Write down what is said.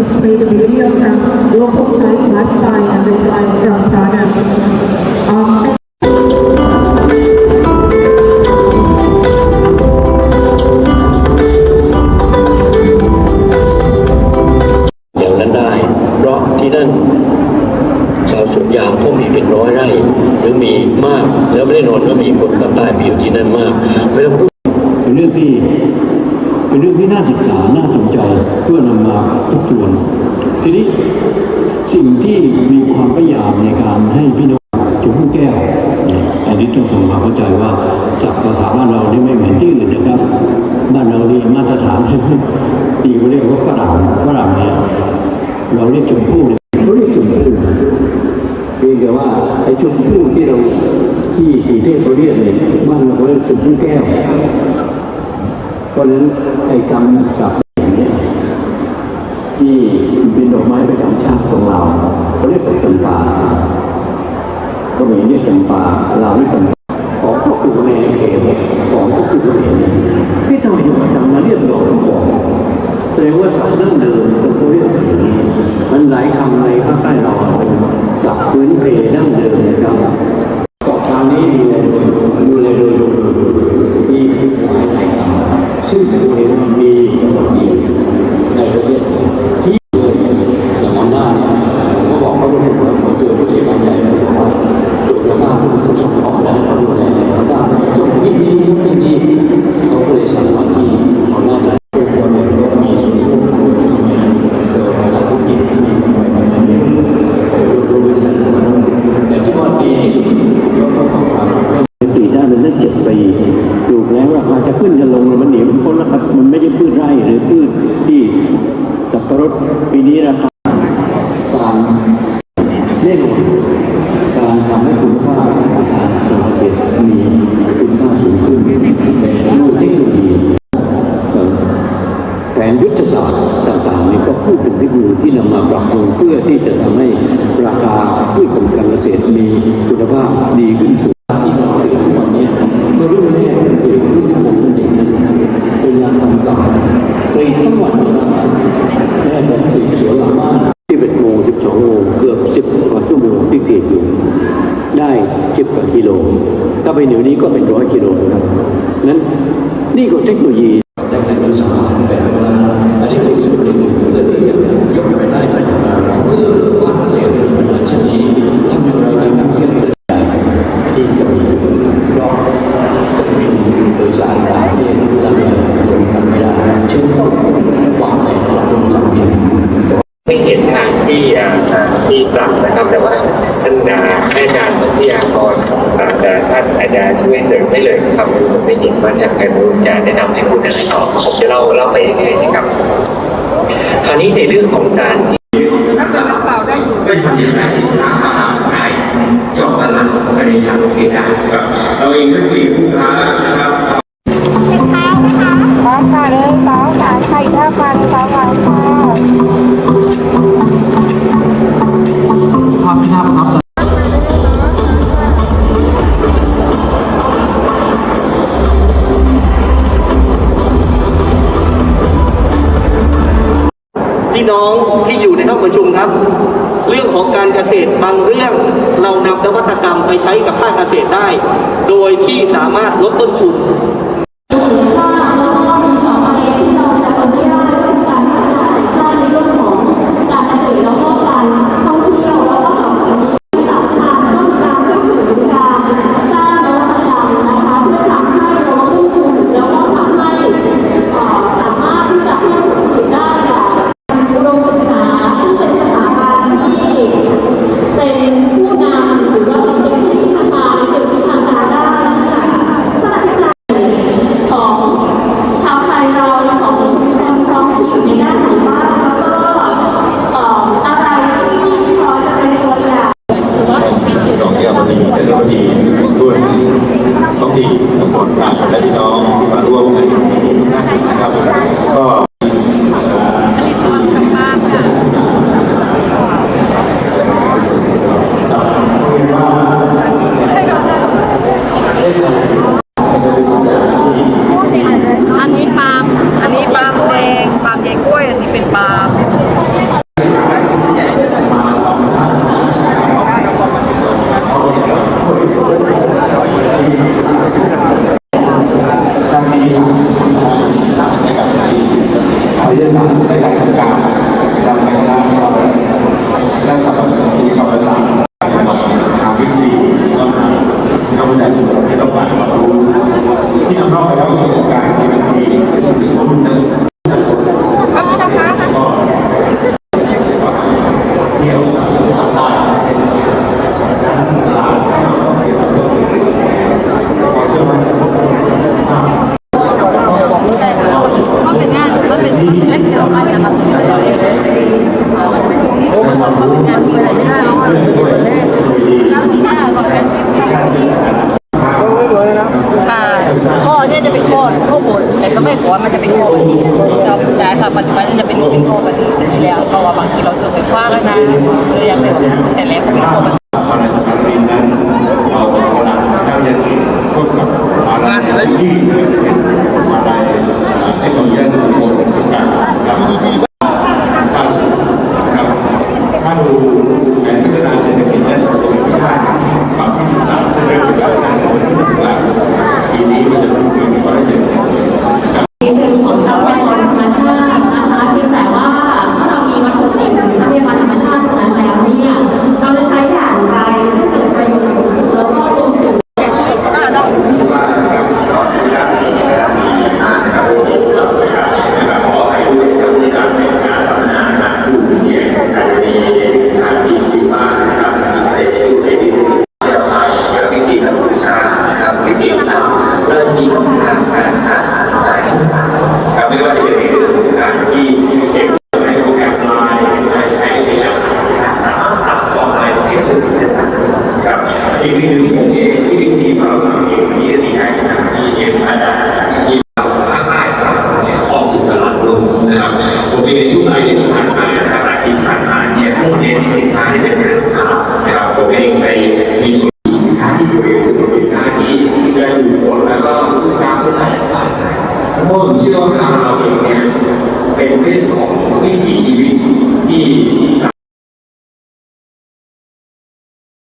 display the video from local site, lifestyle, and reply from products. Um, อย่างนั้นได้ เป็นเรื่องที่น่าศึกษา น่าสนใจเพื่อนำมาทบทวน ทีนี้สิ่งที่มีความพยายามในการให้พี่น้องชมพู่แก้วเนี่ยอันนี้ต้องทำความเข้าใจว่าศัพท์ภาษาบ้านเรานี่ไม่เหมือนที่อื่นนะครับ บ้านเรานี่มาตรฐานอีกเขาเรียกว่าฝรั่งฝรั่งเนี่ยเราเรียกชมพู่เนี่ยเขาเรียกชมพู่เพียงแต่ว่าไอ้ชมพู่ที่เราที่กรุงเทพเราเรียกเนี่ยบ้านเราเขาเรียกชมพู่แก้ว ราะฉะนั้นไอ้คำศัพท์เนี่ยที่เป็นดอกไม้ประจำชาติของเราเขาเรียกว่าจำปาก็มีเรียกจำปาเราเรียกจำปาของก็คือเมรเขมของก็คือเขมรนี่ทำไมถึงจำมาเรียกดอกของแสดงว่าศัพท์เรื่องเดิมเขาเรียกอย่างนี้มันหลายคำในภาคใต้เราเป็นศัพท์พื้นเพดั้ รดปีนี้ราคาการแน่นอนการทำให้คุณภาพอาหารการเกษตรมีคุณค่าสูงขึ้นในรูปเทคโนโลยีเอ่อแผนยุทธศาสตร์ต่างๆนี่ก็พูดถึงเทคโนโลยีที่นำมาปรับปรุงเพื่อที่จะทำให้ราคาพืชผลการเกษตรมีคุณภาพดีขึ้นสูง ที่เราตื่นทุกวันนี้เมื่อรุ่นแรกตื่นรุ่นที่ผมเป็นเด็กนั้นเป็นงานทำเก่ากรีดทั้งวันนะครับแม่ผมกรีดสวนหลังบ้านที่เป็นโมงสิบสองโมงเกือบสิบกว่าชั่วโมงที่กรีดอยู่ ได้สิบกว่ากิโล ถ้าไปเดี๋ยวนี้ก็เป็นร้อยกิโลนะครับนั้นนี่ก็เทคโนโลยีแต่ใน ภาษาแต่เวลาอันนี้ นะนไรต่อผมจะเล่าเล่าไปเรื่อยๆนะครับ คราวนี้ในเรื่องของการที่ถ้าเกิดนักเราได้อย่างไรสินค้ามหาวิทยาลัยจบตลาดภายในทาโรงเรียนได้ครับเราเองก็คุยกับลูกค้านะครับ พี่น้องที่อยู่ในห้องประชุมครับ เรื่องของการเกษตรบางเรื่องเรานำนวัตกรรมไปใช้กับภาคเกษตรได้ โดยที่สามารถลดต้นทุน ว่ามันจะเป็นโคแบบนี้เราใช่ค่ะปัจจุบันจะเป็นเป็นโคแบบนี้แล้วเพราะว่าบางทีเราเจอไปกว้างนะคือยังเป็นแต่แล้วก็เป็นโคแบบนี้ อีกสิ่งหนึ่งที่ที่เราอยู่นี่ใจนะครัที่เอ็อาร์ที่ภาคใต้ของเนี่ยคองสุตลาดลงนะครับผมในช่วงปีที่ผ่านจัดาานเนี่ยผู้เรีนสินค้าที่นะครับผมเองไปสินค้ที่